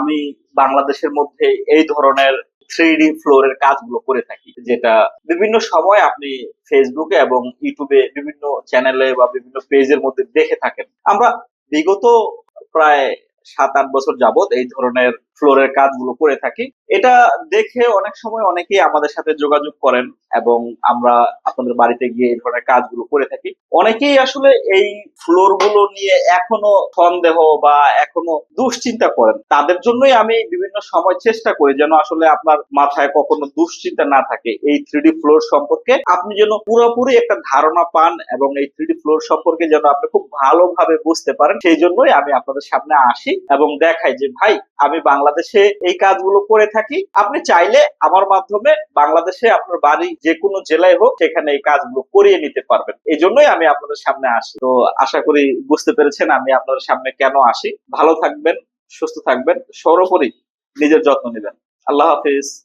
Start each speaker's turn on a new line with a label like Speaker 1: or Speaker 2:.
Speaker 1: আমি বাংলাদেশের মধ্যে এই ধরনের থ্রি ডি ফ্লোরের কাজগুলো করে থাকি, যেটা বিভিন্ন সময় আপনি ফেসবুকে এবং ইউটিউবে বিভিন্ন চ্যানেলে বা বিভিন্ন পেজের মধ্যে দেখে থাকেন। আমরা বিগত প্রায় সাত আট বছর যাবত এই ধরনের ফ্লোরের কাজগুলো করে থাকি। এটা দেখে অনেক সময় অনেকেই আমাদের সাথে যোগাযোগ করেন এবং আমরা আপনাদের বাড়িতে গিয়ে এই ধরনের কাজগুলো করে থাকি। অনেকেই আসলে এই ফ্লোরগুলো নিয়ে এখনও সন্দেহ বা এখনও দুশ্চিন্তা করেন। তাদের জন্যই আমি বিভিন্ন সময় চেষ্টা করি যেন আসলে আপনার মাথায় কখনো দুশ্চিন্তা না থাকে। এই থ্রিডি ফ্লোর সম্পর্কে আপনি যেন পুরোপুরি একটা ধারণা পান এবং এই থ্রিডি ফ্লোর সম্পর্কে যেন আপনি খুব ভালোভাবে বুঝতে পারেন, সেই জন্যই আমি আপনাদের সামনে আসি এবং দেখাই যে, ভাই, আমি বাংলাদেশে এই কাজগুলো করে থাকি, আপনি চাইলে আমার মাধ্যমে বাংলাদেশে আপনার বাড়ি যে কোনো জেলায় হোক সেখানে এই কাজগুলো করিয়ে নিতে পারবেন। এই জন্যই আমি আপনাদের সামনে আসি। তো আশা করি বুঝতে পেরেছেন আমি আপনাদের সামনে কেন আসি। ভালো থাকবেন, সুস্থ থাকবেন, সর্বোপরি নিজের যত্ন নেবেন। আল্লাহ হাফিজ।